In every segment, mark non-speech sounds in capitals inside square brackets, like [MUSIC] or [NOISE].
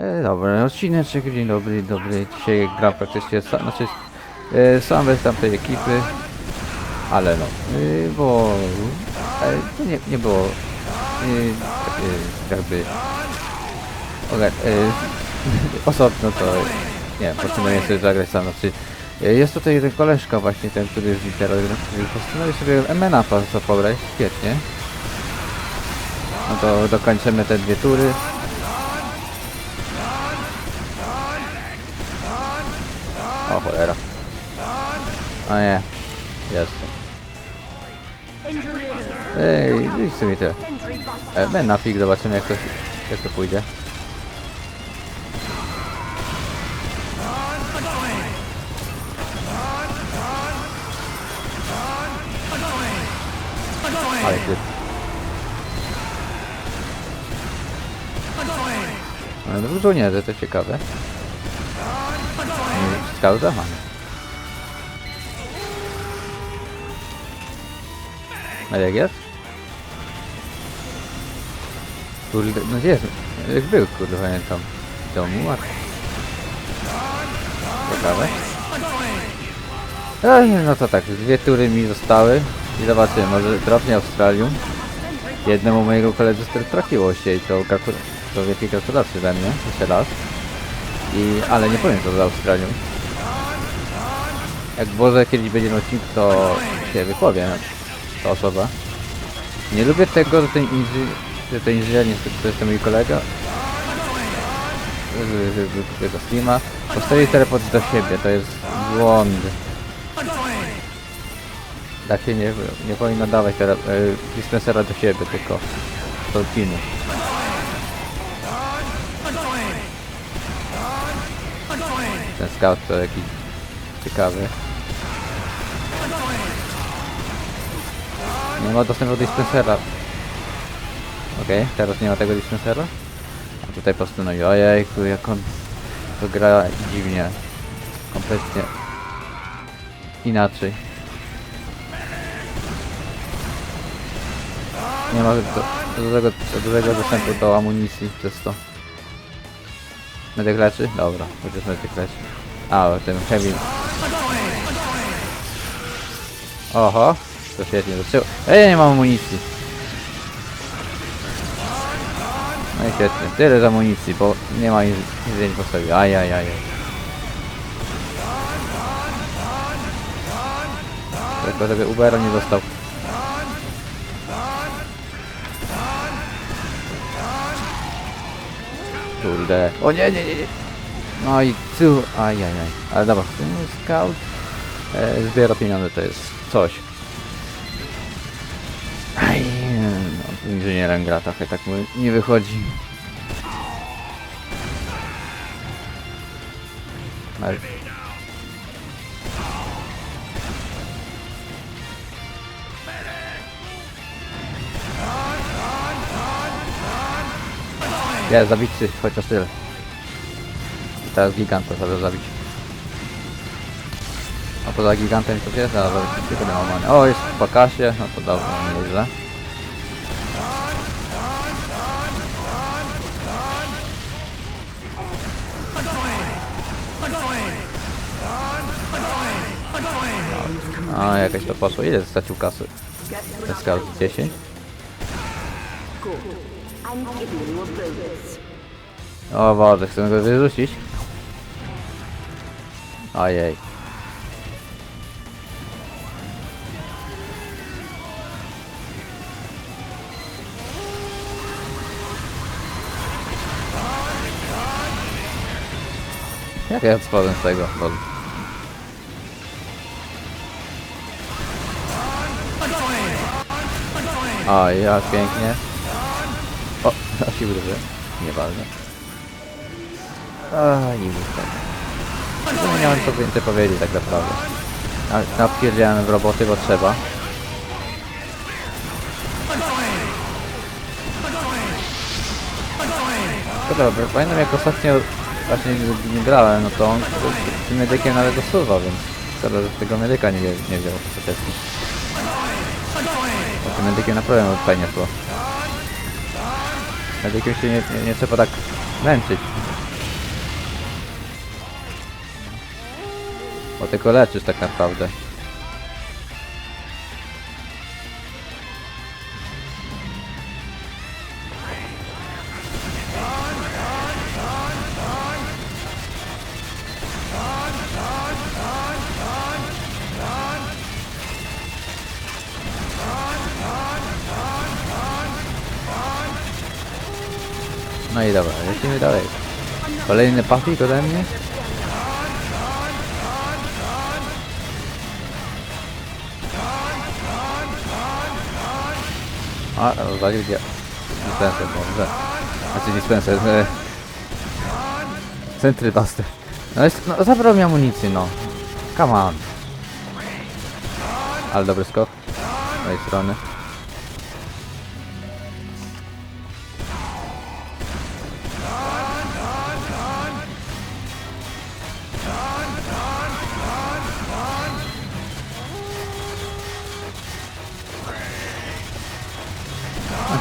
E, dobra, odcineczek, dzień dobry, dobry. Dzisiaj gram praktycznie sam, znaczy e, sam bez tamtej ekipy, ale no, e, bo e, nie, nie było e, jakby oga- e, [LAUGHS] osobno to nie, postanowiłem sobie zagrać sam, znaczy e, jest tutaj jeden koleżka właśnie, ten, który jest literą, który postanowił sobie MNA za pograć, świetnie. No to dokończymy te dwie tury. O cholera. O nie. Jestem. Ej, idź sobie tyle. E, Ben na fig, zobaczymy jak to, jak to pójdzie. Ale ty. Ale no to ciekawe. Skauta mamy. A jak jest? Kurde, no gdzie jest? Jak był, kurde, pamiętam. W domu, a... Ciekawe. Ej, no to tak, dwie tury mi zostały. I zobaczymy, może dropnie Australium. Jednemu mojego koledzy z- trafiło się i to, to wielkie gratulacje dla mnie, jeszcze raz. I, ale nie powiem to z Australią. Jak Boże kiedyś będzie odcinek, to się wypowie ta osoba. Nie lubię tego, że ten inżynier, że ten inżynier niestety to jest ten mój kolega, tego streama, postawi teleport do siebie, to jest błąd. Tak się nie, nie powinno dawać tele, e, dispensera do siebie, tylko do pinu. Ten scout to jakiś ciekawy. Nie ma dostępu do dispensera. Okej, teraz nie ma tego dispensera. A tutaj postanowił, ojejku, jak on to gra dziwnie. Kompletnie inaczej. Nie ma do, dużego, do dużego dostępu do amunicji przez to. Medyk leczy? Dobra, chociaż medyk leczy. A, tym heavy. Oho, to świetnie zaczęło. Ej, ja nie mam amunicji. No i świetnie, tyle z amunicji, bo nie ma jedzenia postawił. Ajajaj. Tylko żeby Ubera nie dostał. Kurde. O nie, nie, nie, nie. No i tu, ajajaj. Ale dobra, scout e, zbiera pieniądze, to jest coś. Inżynierem gra trochę, tak mu nie wychodzi. Ale... Ja zabić ty, chociaż tyle. I teraz giganta trzeba zabić. A poza gigantem to jest, ale tylko nie. O, jest w pakasie, no to dobrze, nieźle. Jakaś to poszło. Ile stracił kasy? Ten scout 10? I'm giving you a bonus. O Boże, chcę go wyrzucić. Ojej. Jak ja spadłem z tego? Boże. O, jak pięknie. O, [LAUGHS] a się wrócę. Nieważne. A, nie wiem nie miałem co więcej powiedzieć tak naprawdę. Na- Napierdziałem w roboty, bo trzeba. To dobra, pamiętam jak ostatnio właśnie nie, nie grałem, no to on tym medykiem nawet dosuwał, więc że tego medyka nie, nie wziął ostatecznie. Znaczy medykiem na problem fajnie szło. Medykiem się nie, nie, nie trzeba tak męczyć. Bo tylko leczysz tak naprawdę. Lecimy dalej. Kolejny pafik ode mnie. A, rozwalił dia... Dispenser, może. Znaczy dispenser, e... Centry Buster. No, jest, no zabrał mi amunicję, no. Come on. Ale dobry skok. Z mojej strony.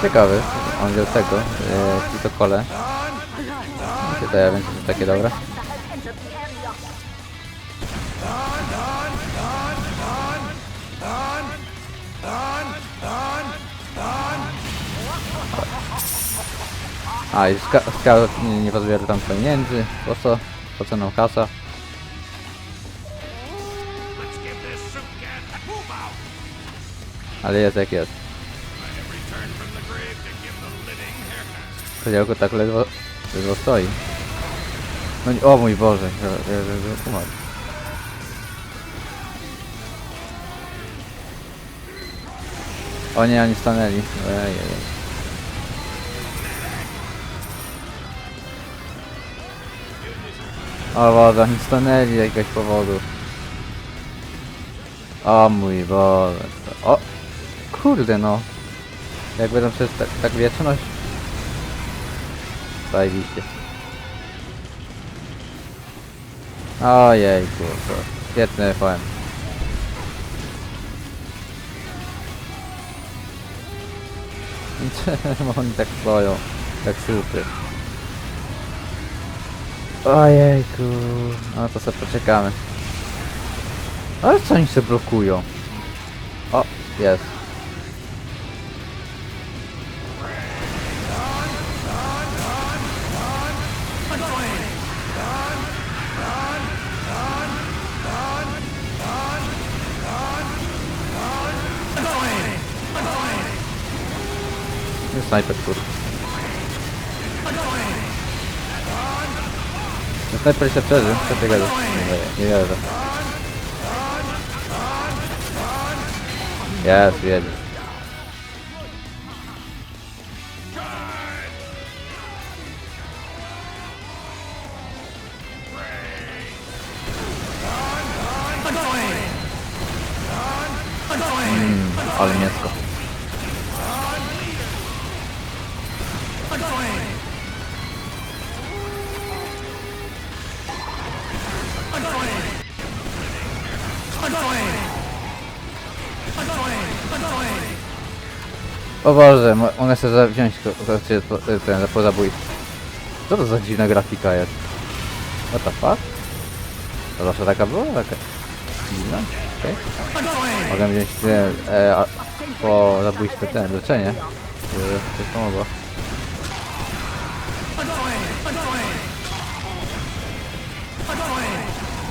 Ciekawy, on wziął tego, yy, to kole. Mi się więc to takie dobre. A i ska scout nie, nie pozbiera tam pieniędzy, po co? Po co nam kasa? Ale jest jak jest. Działko tak ledwo, ledwo stoi. No nie, o mój Boże, że, że, że, że umarł. O nie, oni stanęli. Ejej. O Boże, oni stanęli z jakiegoś powodu. O mój Boże. O! Kurde no. Jak będą przez tak, tak wieczność. Zajebiście. Ojejku, to świetny FM. Czemu [LAUGHS] oni tak stoją? Tak super. Ojejku. No to sobie poczekamy. Ale co oni się blokują? O, jest. Snajper, kurde. No snajper się przeżył, co ty gadasz? Nie, nie wierzę. Jest, jedzie. Boże, sobie za- wziąć ko- ko- czy po- ten za pozabójstwo. Co to za dziwna grafika jest? What the fuck? To zawsze taka była? Taka dziwna? Okej. Mogę wziąć ten, e, a, po zabójstwie ten, leczenie. Coś pomogło.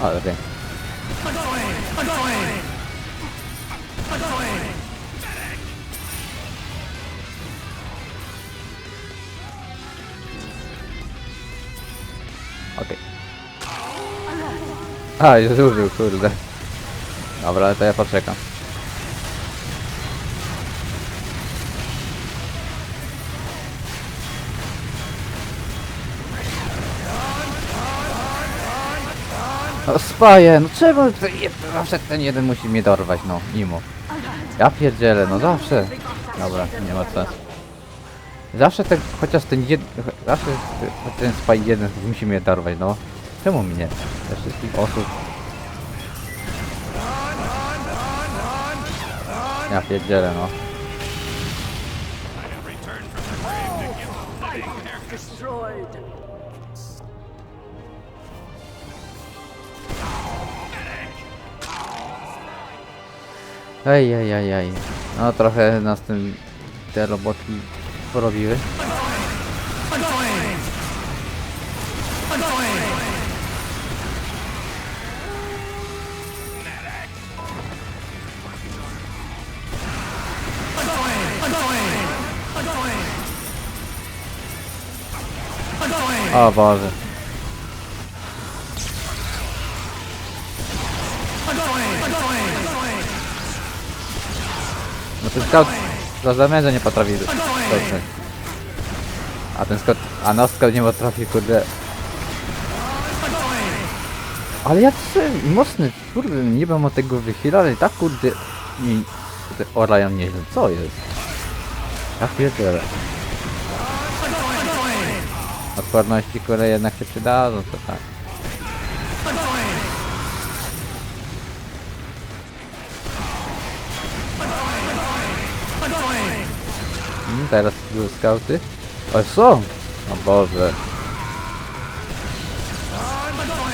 Ale wiem. Okej. A, już zużył, kurde. Dobra, to ja poczekam. No spaję, no czemu zawsze ten jeden musi mnie dorwać, no, mimo. Ja pierdzielę, no zawsze. Dobra, nie ma sensu. Zawsze ten, chociaż ten jed... Zawsze ten- spaj jeden musi mnie dorwać, no. Czemu mnie? Ze wszystkich osób. Ja pierdzielę, no. Ej, ej, ej, ej. No trochę nas tym te robotki porobiły. O Boże. No ten scout za zamęża nie potrafi. A ten scout, a no scout nie potrafi kurde. Ale ja chcę mocny, kurde, niby mam tego wychylał, ale i tak kurde te orają nieźle, co jest? Ja pierdolę. Odporności kurde jednak się przydadzą, to tak. Teraz były skauty. O, są! O Boże.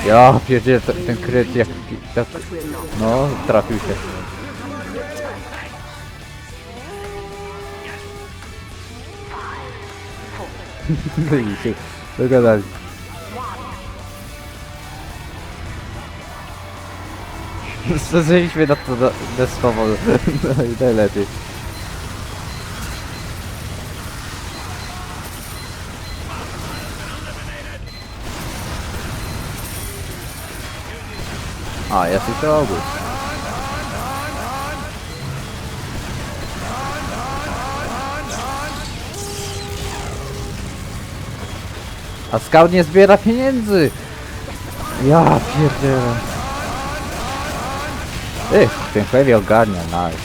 Ja pierdzielę, ten, ten kryt jak... no, trafił się. [LAUGHS] No i się dogadali. [LAUGHS] Zdążyliśmy na to powodu. No i najlepiej. A, jest i to obóz. A scout nie zbiera pieniędzy! Ja pierdzielę. Ech, ten heavy ogarnia, nice.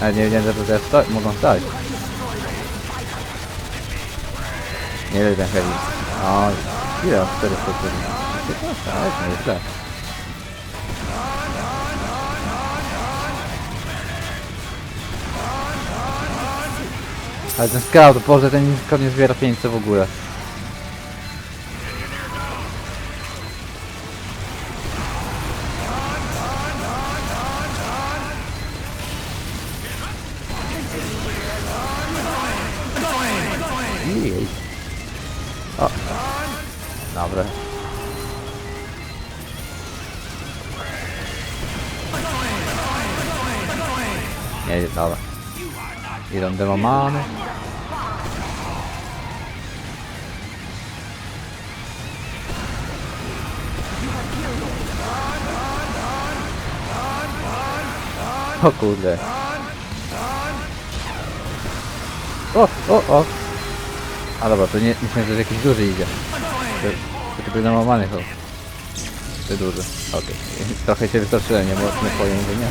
Ale nie wiedziałem, że to też sto mogą stać. Nie wiem, ten heavy. O, ile? 400 Tak, nie jest źle. Ale ten scout, boże, ten scout nie zbiera pieniędzy w ogóle. Idą demomany. O kurde. O, o, o. A dobra, to nie, myślę, że jakiś duży idzie. To, to tylko demomany chyba. Ty duży. Okej. Trochę się wystraszyłem, nie, mo- nie powiem, że nie.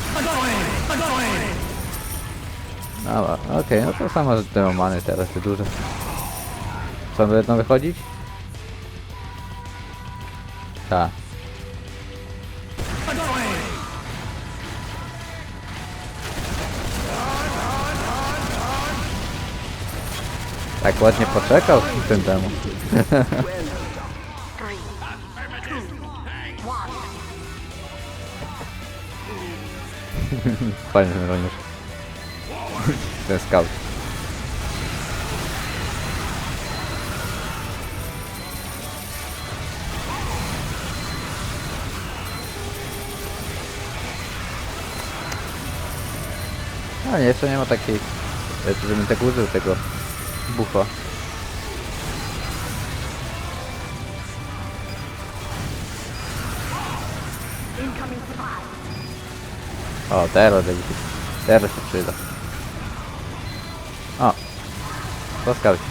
Dobra, okej, no to samo, że demomany teraz te duże. Co, będą wychodzić? Tak. Tak ładnie poczekał ten demo. Fajny ten. [LAUGHS] Ten scout. A nie, jeszcze nie ma takiej, żebym tak użył tego bufa. O, teraz. Teraz się przyda. O. To skauci.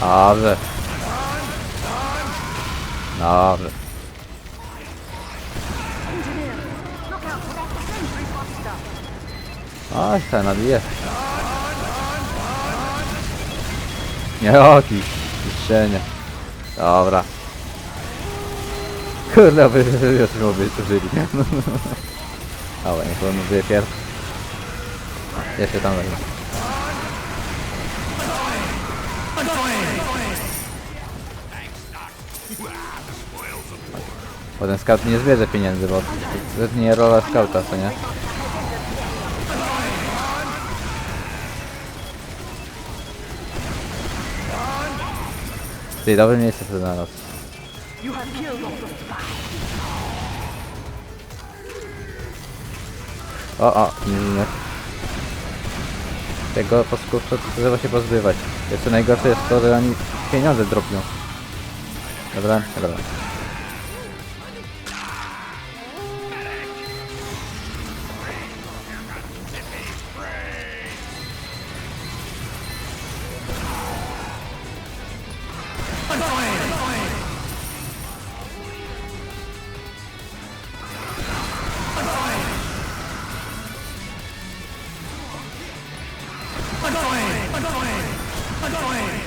Dobrze. Dobrze. Oj, ta nabije. Nie, o, ci niszczenie. Dobra. Kurde, wy już by użyli. Dobra, niech on będzie pierw. Jeszcze tam. Bo ten scout nie zbierze pieniędzy, bo to nie rola scouta, co nie? Ty, dobre miejsce sobie znalazł. O, o, nie Tego poskurcza trzeba się pozbywać. Jeszcze najgorsze jest to, że oni pieniądze drobią. Dobra, dobra.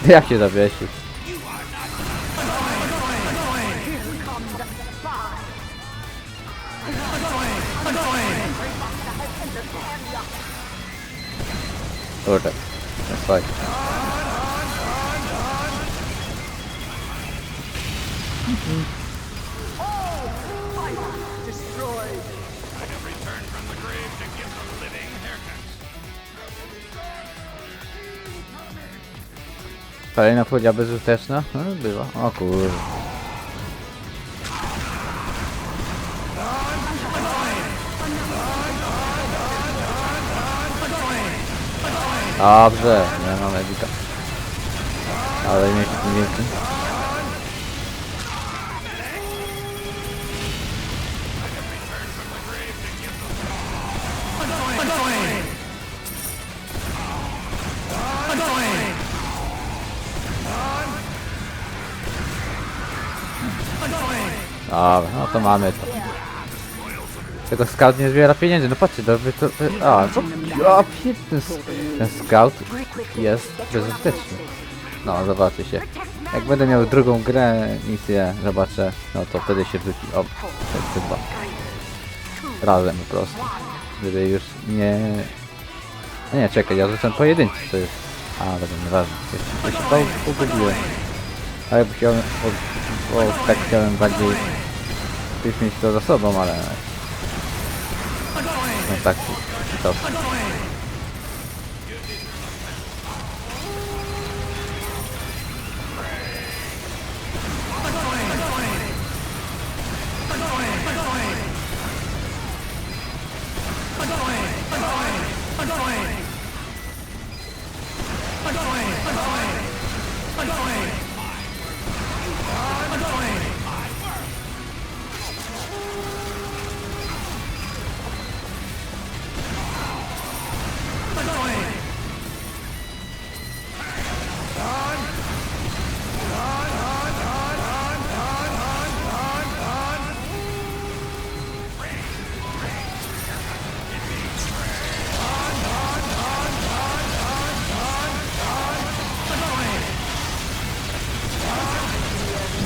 Jak się zawiesił? Kurde, no słuchaj. I Kolejna folia bezużyteczna? No, była. O kurde. Dobrze, nie mam edita. Ale nie tym wielkim. Dobra, no to mamy to. Tego scout nie zbiera pieniędzy, no patrzcie, to by to... A, to... A, pie- ten, s- ten scout jest bezużyteczny. No, zobaczy się. Jak będę miał drugą grę, misję, zobaczę, no to wtedy się wrzuci. O, te dwa. Razem po prostu. Żeby już nie... A nie, czekaj, ja rzucam pojedynczy, to jest... A, dobra, nieważne. Ja się po- pogubiłem. Ale chciałem... Bo, bo tak chciałem bardziej... Już mieć to za sobą, ale... No tak, to...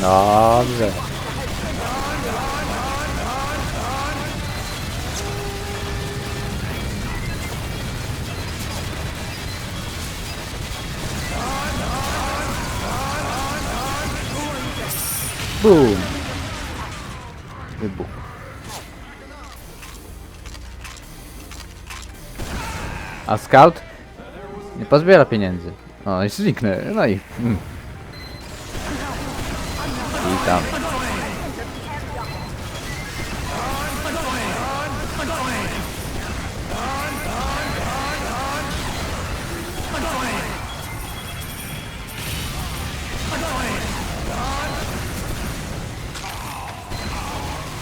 Dobrze. Boom. Wybuch. A scout nie pozbiera pieniędzy. O, i zniknę. No i... Mm. I tam.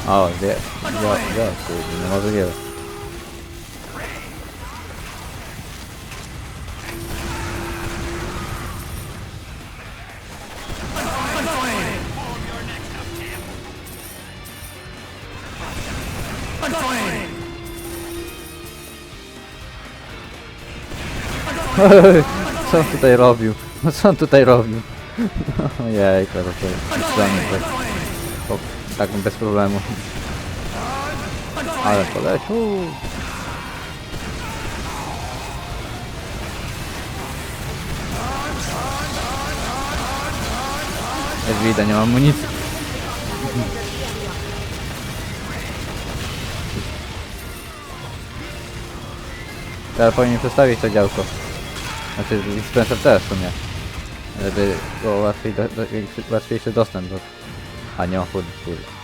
O, wie, wie, wie, kurde, nie może [LAUGHS] Co on tutaj robił? No co on tutaj robił? [LAUGHS] Ojej, kurde, tak, tak bez problemu. Ale polecił. Jak widać, nie mam amunicji. [LAUGHS] Teraz powinien przestawić to działko. Znaczy Spencer też w sumie. Żeby było łatwiej do, do, łatwiejszy dostęp do... A nie, kurde, kurde.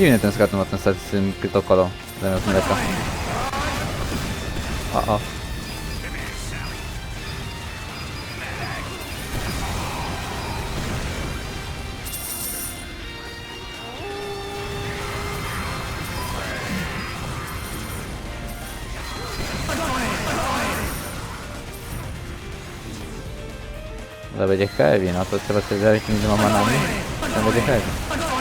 Dziwny ten skat ma ten set z tym krytokolą zamiast mleka. O, o. To będzie heavy, no to trzeba sobie zająć tymi dwoma manami. To będzie heavy.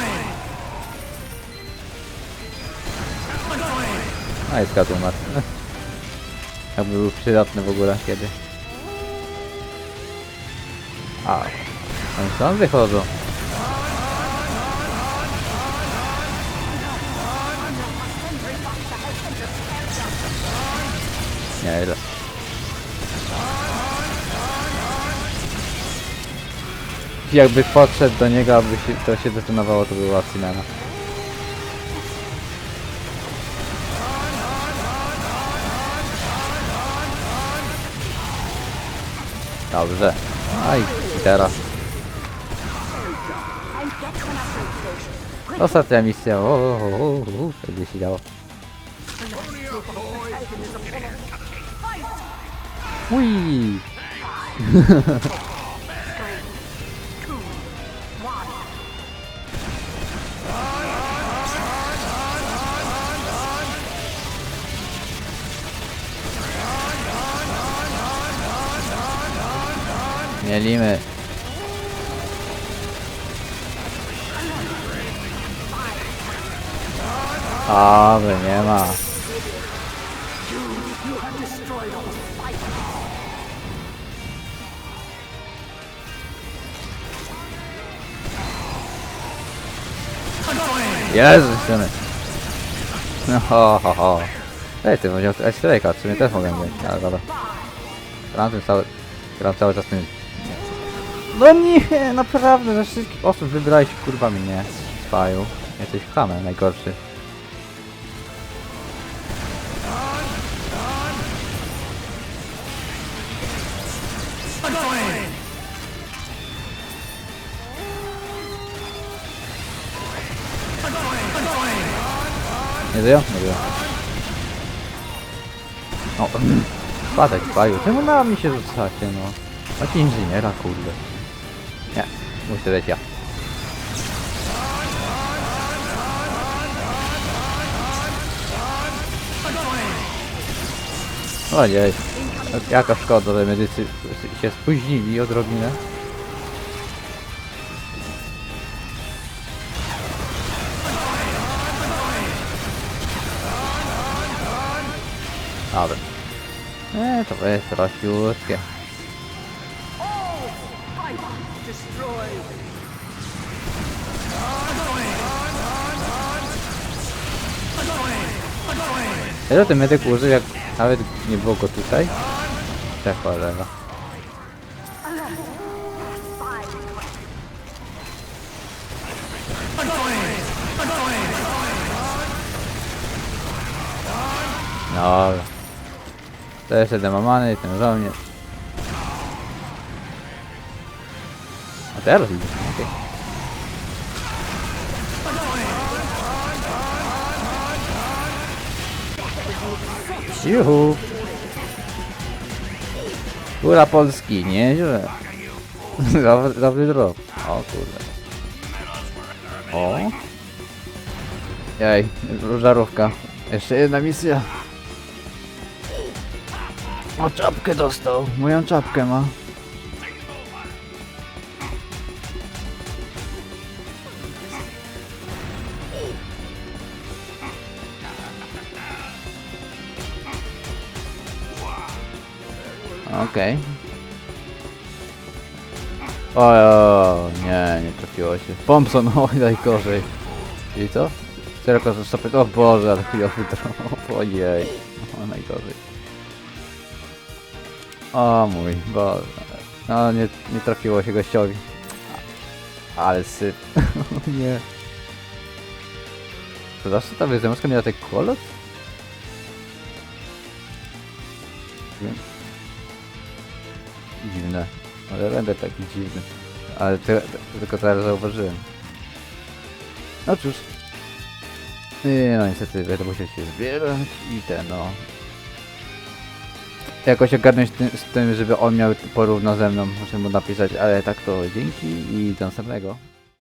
No i umarł. Jakby był przydatny w ogóle kiedy. A, oni stąd wychodzą. Nie, ile. Jakby podszedł do niego, aby się, to się detonowało, to była Simena. Dobrze. I teraz. Ostatnia misja. O, o, o, o, o, będzie się działo. Ui. [LAUGHS] Mielimy. Aby nie ma. Jezus, syny. No ho, ho, ho. Ej, ty powiedział S-Strike'a, w sumie też mogę mieć, ale dobra. Gram cały, gram cały czas tym. No nie, naprawdę, ze wszystkich osób wybrałeś kurwa mnie, Spaju. Jesteś hamem najgorszy. Nie żyją? Nie żyją. O, [LAUGHS] spadek, Spaju. Czemu na mnie się rzucacie, no? Macie inżyniera, kurde. Muszę być ja. Ojej, jaka szkoda, że medycy się spóźnili odrobinę. Dobra. Eee, to jest prościutkie. Medyk użył jak nawet nie było go tutaj. Te cholera. Dobra. To jeszcze ten mamany i ten żołnierz. A teraz Juhu. Góra Polski, nieźle. [LAUGHS] Dobry- drop. O kurde. O. Jaj, żarówka. Jeszcze jedna misja. O, czapkę dostał. Moją czapkę ma. Okej. O, o, nie, nie trafiło się. Thompson, [LAUGHS] oj, najgorzej. I co? Szeroko ze stopy. O Boże, ale chujowy drop. Ojej. O, najgorzej. O mój Boże. No, nie, nie trafiło się gościowi. Ale syp. [LAUGHS] nie. To zawsze ta wyzemska miała ten kolor? Nie. Ale będę taki dziwny. Ale te, te, tylko teraz zauważyłem. No cóż. No niestety będę musiał się zbierać i ten no. Jakoś ogarnąć z tym, żeby on miał porówno ze mną, muszę mu napisać, ale tak to dzięki i do następnego.